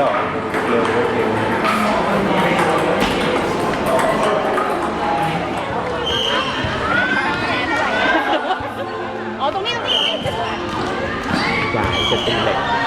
หรอเร็วเร็วอ๋อตรงนี้ตรงนี้ตรงนี้จ่ายจะเป็นเหล็ก